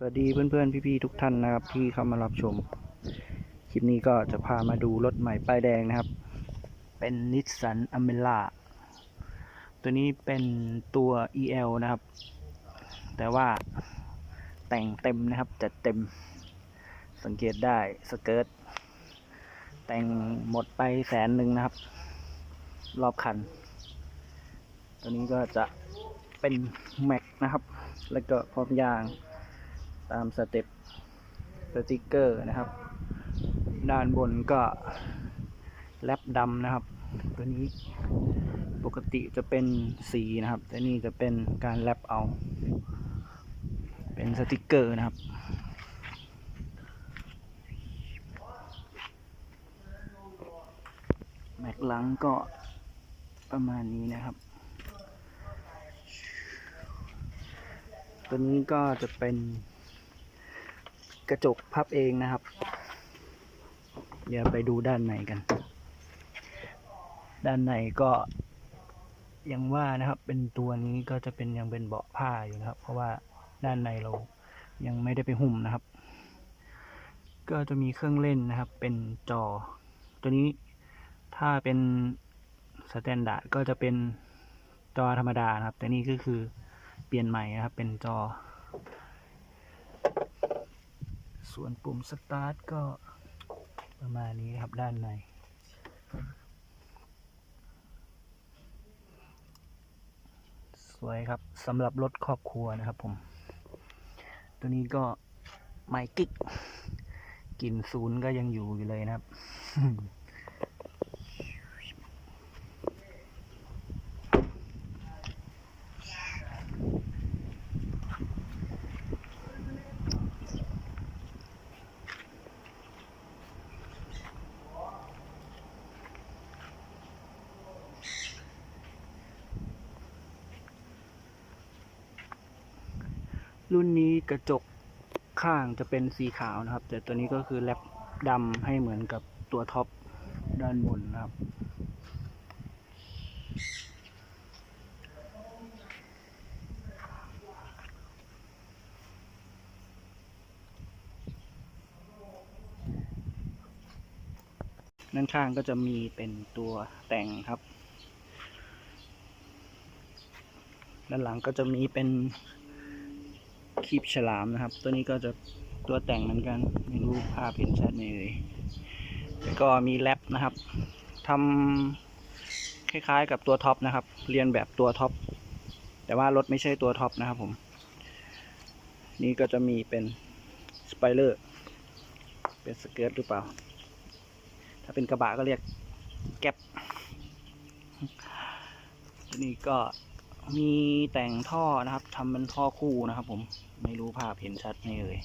สวัสดีเพื่อนๆ พี่ๆ ทุกท่านนะครับ ที่เข้ามารับชม คลิปนี้ก็จะพามาดูรถใหม่ป้ายแดงนะครับ เป็นนิสสันอเมล่าตัวนี้เป็นตัว EL นะครับ แต่ว่าแต่งเต็มนะครับ จัดเต็มสังเกตได้สเกิร์ตแต่งหมดไปแสนหนึ่งนะครับ รอบคัน ตัวนี้ก็จะเป็นแม็กนะครับ แล้วก็พร้อมยาง ตามสเต็ปสติกเกอร์นะครับ ด้านบนก็แลบดำนะครับ ตัวนี้ปกติจะเป็นสีนะครับ แต่นี่จะเป็นการแลบเอา เป็นสติกเกอร์นะครับแม็กหลังก็ประมาณนี้นะครับ ตัวนี้ก็จะเป็น กระจกพับเองนะครับ เดี๋ยวไปดูด้านในกัน ด้านในก็ยังว่านะครับเป็นตัวนี้ก็จะเป็นยังเป็นเบาะผ้าอยู่นะครับ เพราะว่าด้านในเรายังไม่ได้ไปหุ้มนะครับ ก็จะมีเครื่องเล่นนะครับ เป็นจอ ตัวนี้ถ้าเป็นสแตนดาร์ดก็จะเป็นจอธรรมดานะครับ แต่นี่ก็คือเปลี่ยนใหม่นะครับ เป็นจอ ส่วนปุ่มสตาร์ทก็ประมาณนี้ครับด้านใน สวยครับสำหรับรถครอบครัวนะครับผม ตัวนี้ก็ไมกิ๊กกลิ่นศูนย์ก็ยังอยู่อยู่เลยนะครับ รุ่นนี้กระจกข้างจะเป็นสีขาวนะครับ แต่ตัวนี้ก็คือแลบดำให้เหมือนกับตัวท็อปด้านบนนะครับ ด้านข้างก็จะมีเป็นตัวแต่งครับ ด้านหลังก็จะมีเป็น คลิปฉลามนะครับ ตัวนี้ก็จะตัวแต่งเหมือนกัน ไม่รู้ภาพเห็นชัดไหมเอ่ยแล้วก็มีแรปนะครับทำคล้ายๆกับตัวท็อปนะครับ เรียนแบบตัวท็อป แต่ว่ารถไม่ใช่ตัวท็อปนะครับผม นี่ก็จะมีเป็นสไปเลอร์เป็นสเกิร์ตหรือเปล่า ถ้าเป็นกระบะก็เรียกแก๊ปนี่ก็ มีแต่งท่อนะครับทำเป็นท่อคู่นะครับ ผมไม่รู้ภาพเห็นชัดไหมเอ่ย